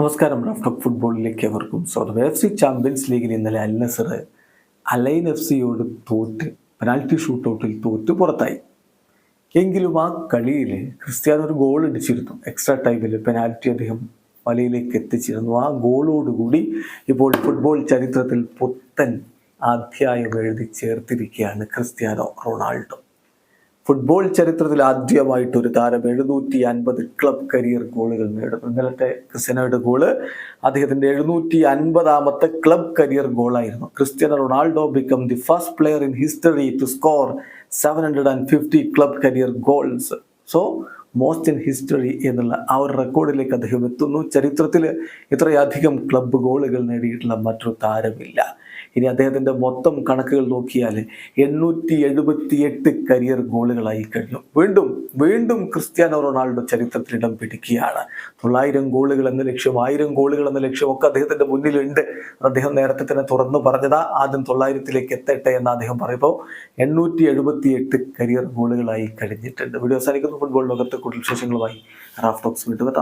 നമസ്കാരം. റാഫ്റ്റോക്ക് ഫുട്ബോളിലേക്ക് അവർക്കും സ്വാഗതം. എഫ് സി ചാമ്പ്യൻസ് ലീഗിൽ ഇന്നലെ Al Nassr Al Ain F സിയോട് തോറ്റ് പെനാൽറ്റി ഷൂട്ടൗട്ടിൽ തോറ്റ് പുറത്തായി. എങ്കിലും ആ കളിയിൽ ക്രിസ്ത്യാനോ ഒരു ഗോൾ അടിച്ചിരുന്നു. എക്സ്ട്രാ ടൈമിൽ പെനാൽറ്റി അദ്ദേഹം വലയിലേക്ക് എത്തിച്ചിരുന്നു. ആ ഗോളോടുകൂടി ഇപ്പോൾ ഫുട്ബോൾ ചരിത്രത്തിൽ പുത്തൻ അധ്യായം എഴുതി ചേർത്തിരിക്കുകയാണ് ക്രിസ്ത്യാനോ റൊണാൾഡോ. ഫുട്ബോൾ ചരിത്രത്തിൽ ആദ്യമായിട്ട് ഒരു താരം എഴുന്നൂറ്റി അൻപത് ക്ലബ് കരിയർ ഗോളുകൾ നേടുന്നു. ഇന്നലത്തെ ക്രിസ്ത്യാനോയുടെ ഗോൾ അദ്ദേഹത്തിന്റെ എഴുന്നൂറ്റി അൻപതാമത്തെ club career ഗോളായിരുന്നു Cristiano Ronaldo become the first player in history to score seven hundred and fifty club career goals so most in history എന്നുള്ള ആ ഒരു റെക്കോർഡിലേക്ക് അദ്ദേഹം എത്തുന്നു. ചരിത്രത്തിൽ ഇത്രയധികം ക്ലബ്ബ് ഗോളുകൾ നേടിയിട്ടുള്ള മറ്റൊരു താരമില്ല. ഇനി അദ്ദേഹത്തിന്റെ മൊത്തം കണക്കുകൾ നോക്കിയാൽ എണ്ണൂറ്റി എഴുപത്തി എട്ട് കരിയർ ഗോളുകളായി കഴിഞ്ഞു. വീണ്ടും വീണ്ടും ക്രിസ്ത്യാനോ റൊണാൾഡോ ചരിത്രത്തിൽ ഇടം പിടിക്കുകയാണ്. തൊള്ളായിരം ഗോളുകൾ എന്ന ലക്ഷ്യം ആയിരം ഗോളുകൾ എന്ന ലക്ഷ്യം ഒക്കെ അദ്ദേഹത്തിന്റെ മുന്നിലുണ്ട്. അദ്ദേഹം നേരത്തെ തന്നെ തുറന്നു പറഞ്ഞതാ ആദ്യം തൊള്ളായിരത്തിലേക്ക് എത്തട്ടെ എന്ന് അദ്ദേഹം പറയുമ്പോൾ എണ്ണൂറ്റി എഴുപത്തി എട്ട് കരിയർ ഗോളുകളായി കഴിഞ്ഞിട്ടുണ്ട്. വീഡിയോ അവസാനിക്കുന്നു. ഫുട്ബോൾ ലോകത്തെ కుట్ల శేషంగుల వాయి రాఫ్తోక్స్ మీటుగా